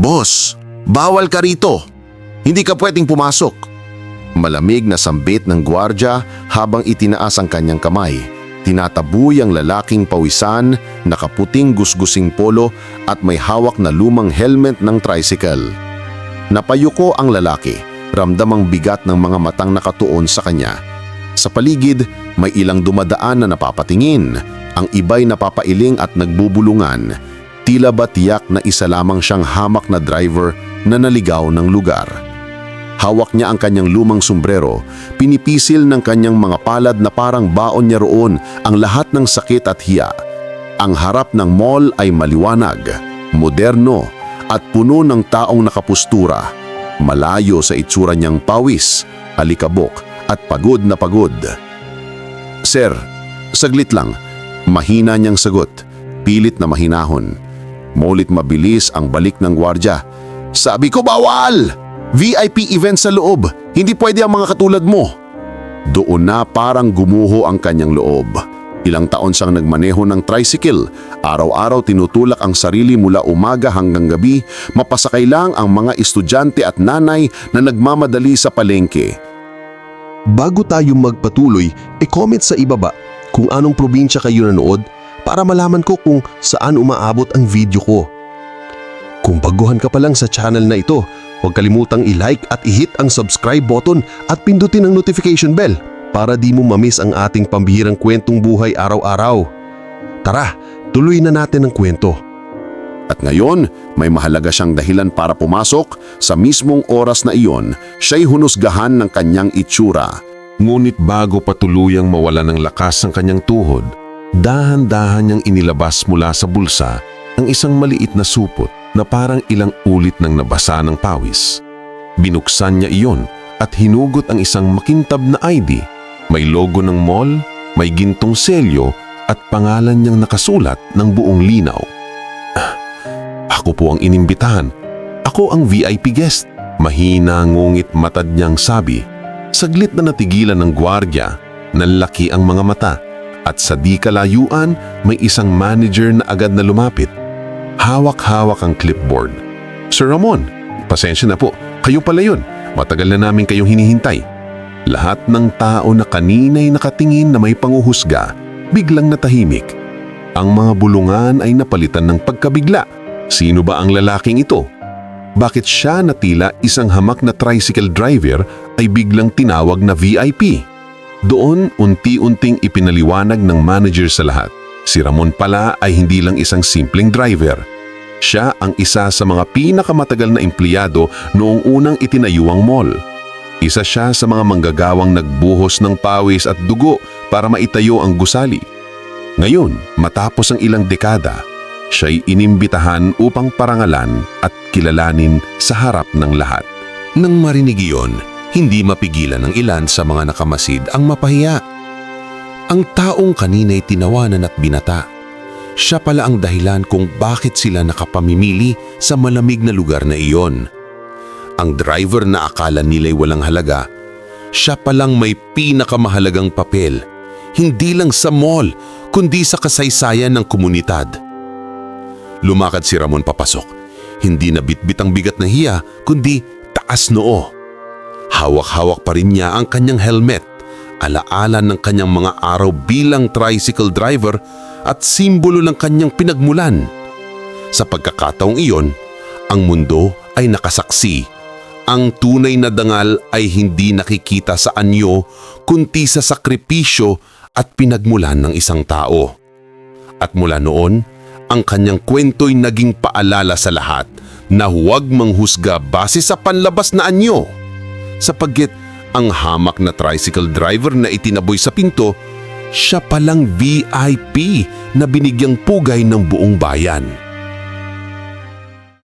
Boss, bawal ka rito. Hindi ka pwedeng pumasok. Malamig na sambit ng gwardya habang itinaas ang kanyang kamay. Tinataboy ang lalaking pawisan, nakaputing gusgusing polo at may hawak na lumang helmet ng tricycle. Napayuko ang lalaki, ramdam ang bigat ng mga matang nakatuon sa kanya. Sa paligid, may ilang dumadaan na napapatingin. Ang iba'y napapailing at nagbubulungan. Tila ba tiyak na isa lamang siyang hamak na driver na naligaw ng lugar. Hawak niya ang kanyang lumang sombrero, pinipisil ng kanyang mga palad na parang baon niya roon ang lahat ng sakit at hiya. Ang harap ng mall ay maliwanag, moderno at puno ng taong nakapustura. Malayo sa itsura niyang pawis, alikabok at pagod na pagod. Sir, saglit lang. Mahina niyang sagot, pilit na mahinahon. Mulit mabilis ang balik ng gwardya. Sabi ko bawal! VIP event sa loob, hindi pwede ang mga katulad mo. Doon na parang gumuho ang kanyang loob. Ilang taon siyang nagmaneho ng tricycle. Araw-araw tinutulak ang sarili mula umaga hanggang gabi. Mapasakay lang ang mga estudyante at nanay na nagmamadali sa palengke. Bago tayo magpatuloy, e-comment sa ibaba kung anong probinsya kayo nanood para malaman ko kung saan umaabot ang video ko. Kung baguhan ka pa lang sa channel na ito, huwag kalimutang i-like at i-hit ang subscribe button at pindutin ang notification bell para di mo mamiss ang ating pambihirang kwentong buhay araw-araw. Tara, tuloy na natin ang kwento. At ngayon, may mahalaga siyang dahilan para pumasok. Sa mismong oras na iyon, siya'y hunusgahan ng kanyang itsura. Ngunit bago pa tuluyang mawala ng lakas ang kanyang tuhod, dahan-dahan niyang inilabas mula sa bulsa ang isang maliit na supot na parang ilang ulit ng nabasa ng pawis. Binuksan niya iyon at hinugot ang isang makintab na ID. May logo ng mall, may gintong selyo at pangalan niyang nakasulat ng buong linaw. Ah, Ako po ang inimbitahan. Ako ang VIP guest. Mahina ngungit matad niyang sabi. Saglit na natigilan ng gwardya, nanlaki ang mga mata at sa di kalayuan may isang manager na agad na lumapit. Hawak-hawak ang clipboard. Sir Ramon, pasensya na po, kayo pala yun. Matagal na namin kayong hinihintay. Lahat ng tao na kanina'y nakatingin na may panguhusga, biglang natahimik. Ang mga bulungan ay napalitan ng pagkabigla. Sino ba ang lalaking ito? Bakit siya na tila isang hamak na tricycle driver ay biglang tinawag na VIP? Doon unti-unting ipinaliwanag ng manager sa lahat. Si Ramon pala ay hindi lang isang simpleng driver. Siya ang isa sa mga pinakamatagal na empleyado noong unang itinayuang mall. Isa siya sa mga manggagawang nagbuhos ng pawis at dugo para maitayo ang gusali. Ngayon, matapos ang ilang dekada, siya'y inimbitahan upang parangalan at kilalanin sa harap ng lahat. Nang marinig iyon, hindi mapigilan ng ilan sa mga nakamasid ang mapahiya. Ang taong kanina'y tinawanan at binata. Siya pala ang dahilan kung bakit sila nakapamimili sa malamig na lugar na iyon. Ang driver na akala nila'y walang halaga, siya palang may pinakamahalagang papel. Hindi lang sa mall, kundi sa kasaysayan ng komunidad. Lumakad si Ramon papasok. Hindi na bitbit ang bigat na hiya, kundi taas noo. Hawak-hawak pa rin niya ang kanyang helmet, alaala ng kanyang mga araw bilang tricycle driver at simbolo ng kanyang pinagmulan. Sa pagkakataong iyon, ang mundo ay nakasaksi. Ang tunay na dangal ay hindi nakikita sa anyo kundi sa sakripisyo at pinagmulan ng isang tao. At mula noon, ang kanyang kwento'y naging paalala sa lahat na huwag manghusga base sa panlabas na anyo. Sapagit ang hamak na tricycle driver na itinaboy sa pinto, siya palang VIP na binigyang pugay ng buong bayan.